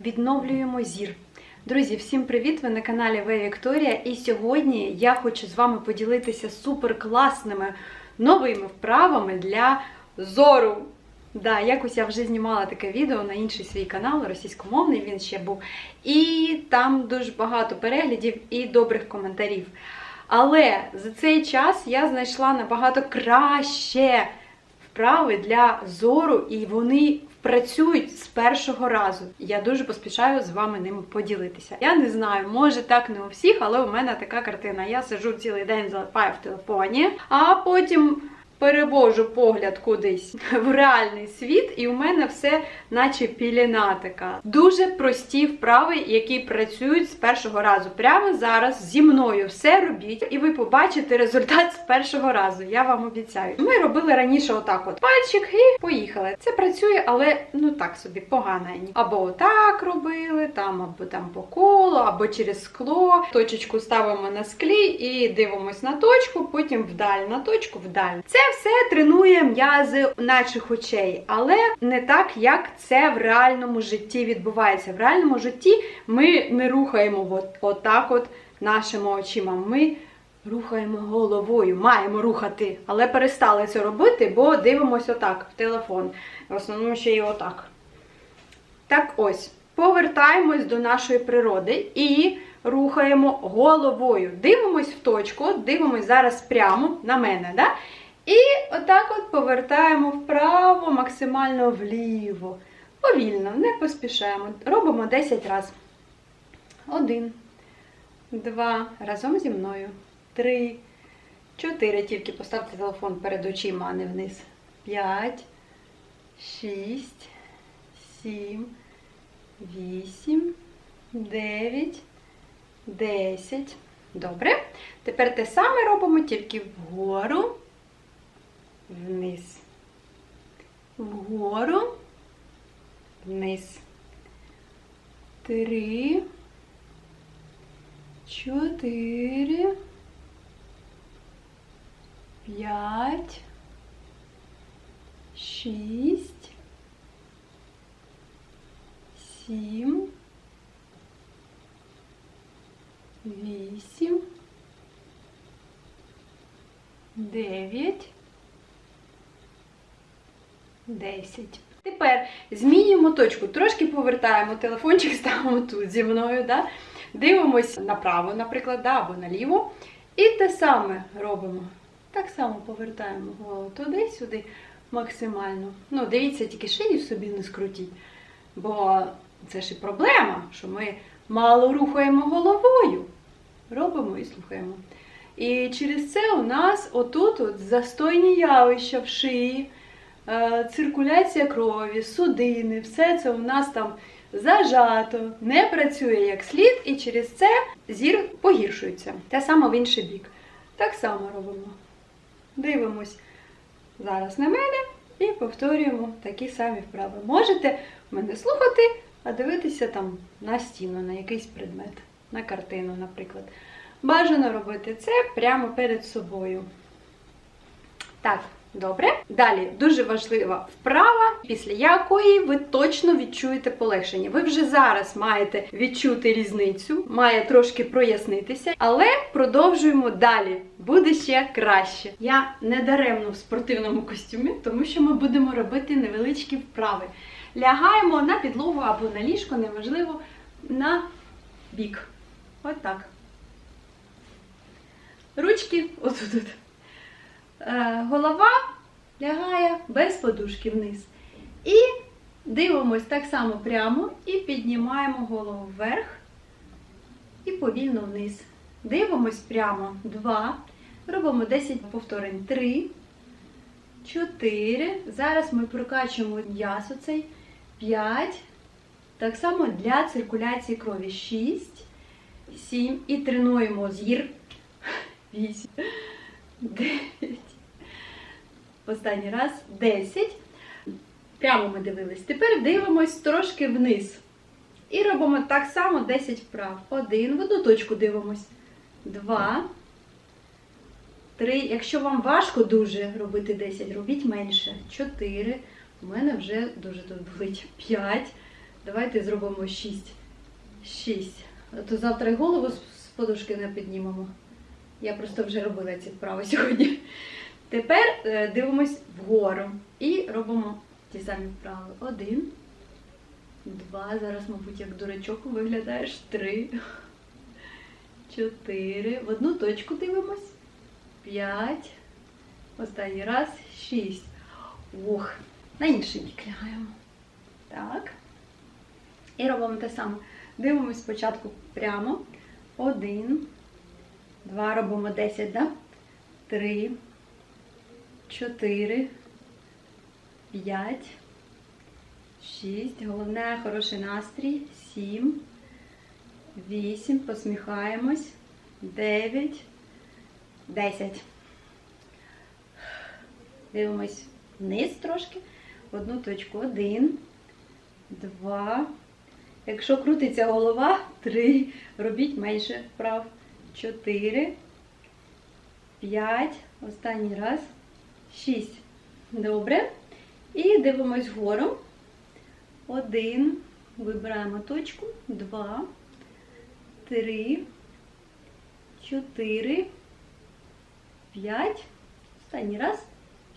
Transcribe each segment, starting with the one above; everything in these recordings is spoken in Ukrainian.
відновлюємо зір. Друзі, всім привіт! Ви на каналі Ви Вікторія. І сьогодні я хочу з вами поділитися супер класними новими вправами для зору. Да, якось я вже знімала таке відео на інший свій канал, російськомовний він ще був. І там дуже багато переглядів і добрих коментарів. Але за цей час я знайшла набагато краще вправи для зору, і вони працюють з першого разу. Я дуже поспішаю з вами ними поділитися. Я не знаю, може так не у всіх, але у мене така картина. Я сижу цілий день залипаю в телефоні, а потім. Перевожу погляд кудись в реальний світ, і у мене все наче піліна така. Дуже прості вправи, які працюють з першого разу. Прямо зараз зі мною все робіть, і ви побачите результат з першого разу. Я вам обіцяю. Ми робили раніше отак: от пальчик і поїхали. Це працює, але ну так собі погано. Або отак робили, там, або там по колу, або через скло. Точечку ставимо на склі і дивимось на точку, потім вдаль, на точку, вдаль. Це все тренує м'язи наших очей, але не так, як це в реальному житті відбувається. В реальному житті ми не рухаємо от, отак от нашими очима. Ми рухаємо головою, маємо рухати, але перестали це робити, бо дивимося отак в телефон. В основному ще й отак. Так ось, повертаємось до нашої природи і рухаємо головою. Дивимось в точку, дивимось зараз прямо на мене. Да? І отак от повертаємо вправо, максимально вліво. Повільно, не поспішаємо. Робимо 10 разів. Один, два, разом зі мною. Три, чотири. Тільки поставте телефон перед очима, а не вниз. П'ять, шість, сім, вісім, дев'ять, десять. Добре. Тепер те саме робимо, тільки вгору вниз. Вгору, вниз. Три, чотири, п'ять, шість, сім, вісім, дев'ять. 10. Тепер змінюємо точку, трошки повертаємо телефончик, ставимо тут зі мною. Да? Дивимось направо, наприклад, да, або наліво. І те саме робимо. Так само повертаємо голову туди-сюди максимально. Ну, дивіться, тільки шию собі не скрутіть. Бо це ж і проблема, що ми мало рухаємо головою. Робимо і слухаємо. І через це у нас отут от застойні явища в шиї. Е, циркуляція крові, судини, все це у нас там зажато, не працює як слід, і через це зір погіршується. Те саме в інший бік. Так само робимо. Дивимось зараз на мене і повторюємо такі самі вправи. Можете мене слухати, а дивитися там на стіну, на якийсь предмет, на картину, наприклад. Бажано робити це прямо перед собою. Так. Добре. Далі дуже важлива вправа, після якої ви точно відчуєте полегшення. Ви вже зараз маєте відчути різницю, має трошки прояснитися, але продовжуємо далі. Буде ще краще. Я не даремно в спортивному костюмі, тому що ми будемо робити невеличкі вправи. Лягаємо на підлогу або на ліжко, неважливо, на бік. От так. Ручки отут. Е, голова лягає без подушки вниз. І дивимось так само прямо і піднімаємо голову вверх і повільно вниз. Дивимось прямо 2. Робимо 10 повторень. 3, 4. Зараз ми прокачуємо м'яз оцей. 5. Так само для циркуляції крові. 6, 7. І тренуємо зір. 8. 9. Останній раз 10. Прямо ми дивились. Тепер дивимось трошки вниз. І робимо так само 10 вправ. Один. В одну точку дивимось. Два. Три. Якщо вам важко дуже робити 10, робіть менше. Чотири. У мене вже дуже тут болить. П'ять. Давайте зробимо 6. 6. А то завтра й голову з подушки не піднімемо. Я просто вже робила ці вправи сьогодні. Тепер е, дивимось вгору і робимо ті самі вправи. Один, два. Зараз, мабуть, як дурачок виглядаєш. Три, чотири. В одну точку дивимось. П'ять. Останній раз. Шість. Ох, на інший бік лягаємо. Так. І робимо те саме. Дивимось спочатку прямо. Один. Два. Робимо 10, да? Три. Чотири. П'ять. Шість. Головне хороший настрій. Сім. Вісім. Посміхаємось. Дев'ять. Десять. Дивимось вниз трошки. Одну точку. Один. Два. Якщо крутиться голова, три. Робіть менше вправ. Чотири. П'ять. Останній раз. Шість. Добре. І дивимось вгору. Один. Вибираємо точку. Два. Три. Чотири. П'ять. Останній раз.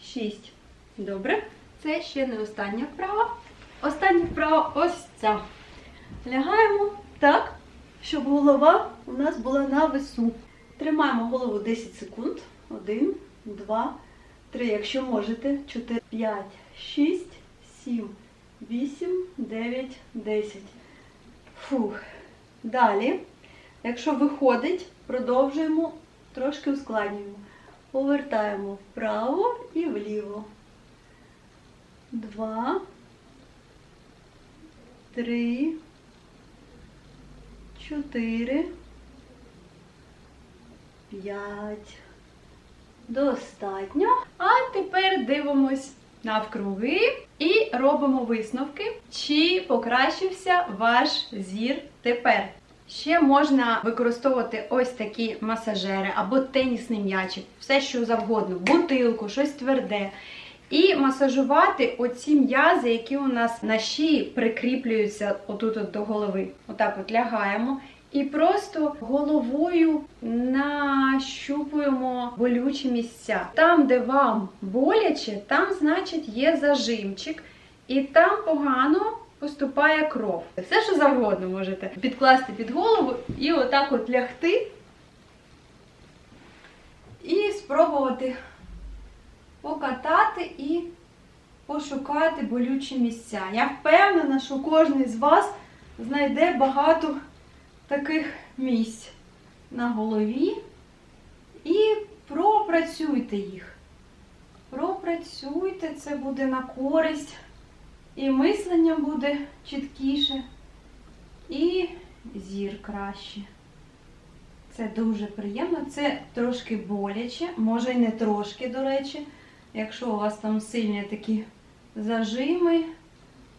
Шість. Добре. Це ще не остання вправа. Остання вправа ось ця. Лягаємо так, щоб голова у нас була на весу. Тримаємо голову 10 секунд. 1, 2, 3, якщо можете. 4, 5, 6, 7, 8, 9, 10. Фух. Далі, якщо виходить, продовжуємо, трошки ускладнюємо. Повертаємо вправо і вліво. Два. Три. Чотири. П'ять. Достатньо. А тепер дивимось навкруги і робимо висновки, чи покращився ваш зір тепер. Ще можна використовувати ось такі масажери або тенісний м'ячик, все що завгодно, бутилку, щось тверде. І масажувати оці м'язи, які у нас на шиї прикріплюються отут от до голови. Отак от лягаємо. І просто головою нащупуємо болючі місця. Там, де вам боляче, там, значить, є зажимчик, і там погано поступає кров. Все, що завгодно можете підкласти під голову і отак от лягти і спробувати покатати і пошукати болючі місця. Я впевнена, що кожен з вас знайде багато таких місць на голові і пропрацюйте їх. Пропрацюйте, це буде на користь, і мислення буде чіткіше, і зір краще. Це дуже приємно, це трошки боляче, може й не трошки, до речі. Якщо у вас там сильні такі зажими,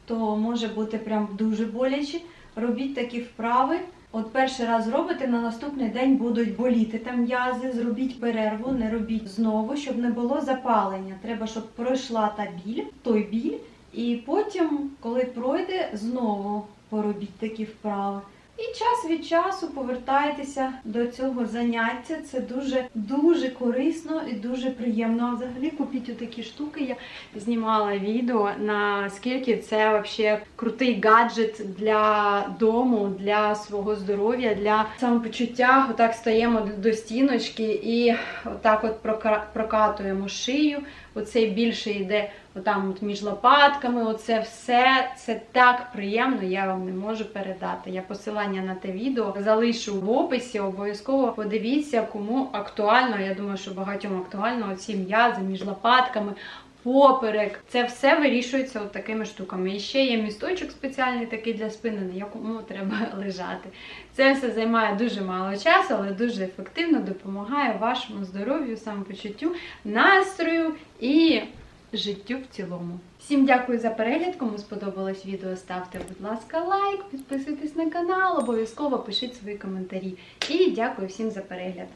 то може бути прям дуже боляче. Робіть такі вправи. От перший раз робите, на наступний день будуть боліти там м'язи, зробіть перерву, не робіть знову, щоб не було запалення. Треба, щоб пройшла та біль, той біль, і потім, коли пройде, знову поробіть такі вправи. І час від часу повертайтеся до цього заняття. Це дуже дуже корисно і дуже приємно. Взагалі купіть отакі штуки. Я знімала відео наскільки це взагалі крутий гаджет для дому, для свого здоров'я, для самопочуття. Отак стаємо до стіночки і отак от прока- прокатуємо шию. Оцей більше йде отам от між лопатками. Оце все це так приємно, я вам не можу передати. Я посилання на те відео залишу в описі. Обов'язково подивіться, кому актуально. Я думаю, що багатьом актуально оці м'язи між лопатками. Поперек, це все вирішується от такими штуками. І ще є місточок спеціальний такий для спини, на якому треба лежати. Це все займає дуже мало часу, але дуже ефективно допомагає вашому здоров'ю, самопочуттю, настрою і життю в цілому. Всім дякую за перегляд. Кому сподобалось відео, ставте, будь ласка, лайк, підписуйтесь на канал, обов'язково пишіть свої коментарі. І дякую всім за перегляд.